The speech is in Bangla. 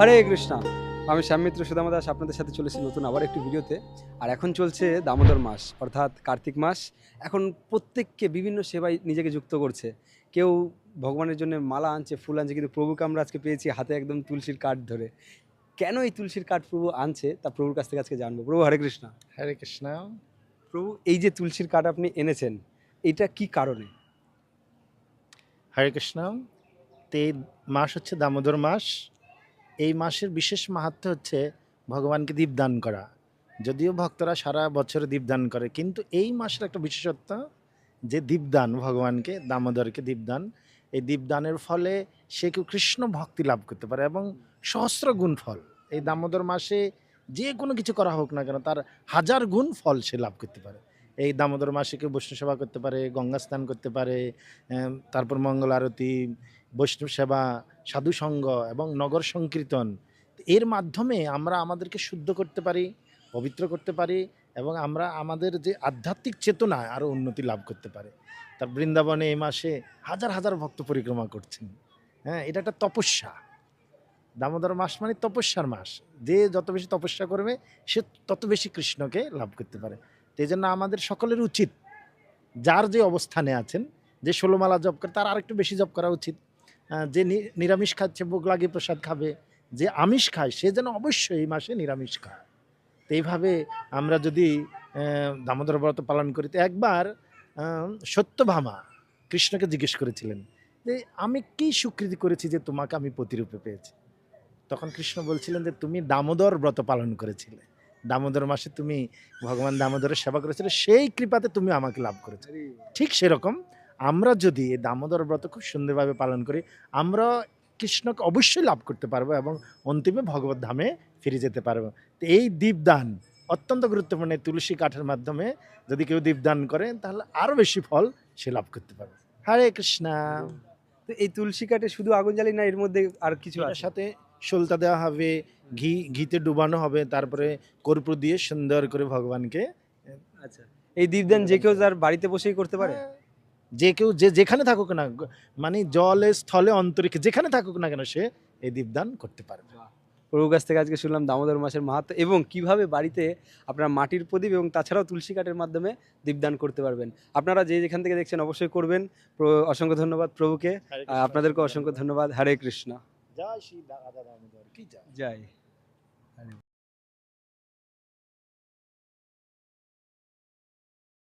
হরে কৃষ্ণা। আমি শ্যামমিত্র সুদামা দাস আপনাদের সাথে চলেছি নতুন আবার একটি ভিডিওতে। আর এখন চলছে দামোদর মাস অর্থাৎ কার্তিক মাস। এখন প্রত্যেককে বিভিন্ন সেবায় নিজেকে যুক্ত করছে। কেউ ভগবানের জন্য মালা আনছে ফুল আনছে কিন্তু প্রভুকে আমরা আজকে পেয়েছি হাতে একদম তুলসীর কাঠ ধরে। কেন এই তুলসীর কাঠ প্রভু আনছে তা প্রভুর কাছ থেকে আজকে জানব। প্রভু হরে কৃষ্ণ। হরে কৃষ্ণ। প্রভু এই যে তুলসীর কাঠ আপনি এনেছেন এটা কি কারণে? হরে কৃষ্ণ। তো এই মাস হচ্ছে দামোদর মাস। এই মাসের বিশেষ মাহাত্ম হচ্ছে ভগবানকে দীপদান করা। যদিও ভক্তরা সারা বছর দীপদান করে, কিন্তু এই মাসের একটা বিশেষত্ব যে দীপদান, ভগবানকে, দামোদরকে দীপদান, এই দীপদানের ফলে সে কেউ কৃষ্ণ ভক্তি লাভ করতে পারে এবং সহস্র গুণ ফল। এই দামোদর মাসে যে কোনো কিছু করা হোক না কেন, তার হাজার গুণ ফল সে লাভ করতে পারে। এই দামোদর মাসে কেউ বৈষ্ণব সেবা করতে পারে, গঙ্গা স্নান করতে পারে তারপর মঙ্গল আরতি বৈষ্ণব সেবা, সাধু সঙ্গ এবং নগর সংকীর্তন, এর মাধ্যমে আমরা আমাদেরকে শুদ্ধ করতে পারি, পবিত্র করতে পারি এবং আমরা আমাদের যে আধ্যাত্মিক চেতনা আরও উন্নতি লাভ করতে পারে। তার বৃন্দাবনে এই মাসে হাজার হাজার ভক্ত পরিক্রমা করছেন। হ্যাঁ এটা একটা তপস্যা। দামোদর মাস মানে তপস্যার মাস। যে যত বেশি তপস্যা করবে, সে তত বেশি কৃষ্ণকে লাভ করতে পারে। এই জন্য আমাদের সকলের উচিত, যার যে অবস্থানে আছেন, যে ষোলোমালা জব করে, তার আরেকটু বেশি জব করা উচিত। যে নিরামিষ খাচ্ছে ভোগ লাগিয়ে প্রসাদ খাবে যে আমিষ খায় সে যেন অবশ্যই এই মাসে নিরামিষ খায়। তো এইভাবে আমরা যদি দামোদর ব্রত পালন করি তো একবার সত্যভামা কৃষ্ণকে জিজ্ঞেস করেছিলেন যে আমি কি স্বীকৃতি করেছি যে তোমাকে আমি প্রতিরূপে পেয়েছি? তখন কৃষ্ণ বলছিলেন যে তুমি দামোদর ব্রত পালন করেছিলে। দামোদর মাসে তুমি ভগবান দামোদরের সেবা করেছিলে সেই কৃপাতে তুমি আমাকে লাভ করেছ। ঠিক সেরকম আমরা যদি এই দামোদর ব্রত খুব সুন্দরভাবে পালন করি আমরা কৃষ্ণকে অবশ্যই লাভ করতে পারব এবং অন্তিমে ভগবত ধামে ফিরে যেতে পারব। তো এই দীপদান অত্যন্ত গুরুত্বপূর্ণ। তুলসী কাঠের মাধ্যমে যদি কেউ দীপদান করে তাহলে আরও বেশি ফল সে লাভ করতে পারবে। হরে কৃষ্ণা। তো এই তুলসী কাঠে শুধু আগুন জ্বালি না এর মধ্যে আর কিছু সাথে সলতা দেওয়া হবে ঘি ঘিতে ডুবানো হবে তারপরে কর্পূর দিয়ে সুন্দর করে ভগবানকে আচ্ছা। এই দীপদান যে কেউ তার বাড়িতে বসেই করতে পারে? হ্যাঁ। যে কেউ যে যেখানে থাকুক না মানে জলে স্থলে অন্তরিক্ষে যেখানে থাকুক না কেন সে এই দীপদান করতে পারবে। প্রভুর কাছ থেকে আজকে শুনলাম দামোদর মাসের মাহাত্ম এবং কীভাবে বাড়িতে আপনারা মাটির প্রদীপ এবং তাছাড়াও তুলসী কাঠের মাধ্যমে দীপদান করতে পারবেন। আপনারা যে যেখান থেকে দেখছেন অবশ্যই করবেন। অসংখ্য ধন্যবাদ প্রভুকে। আপনাদেরকে অসংখ্য ধন্যবাদ। হরে কৃষ্ণ। জয় শ্রী দামোদর। কি জয়।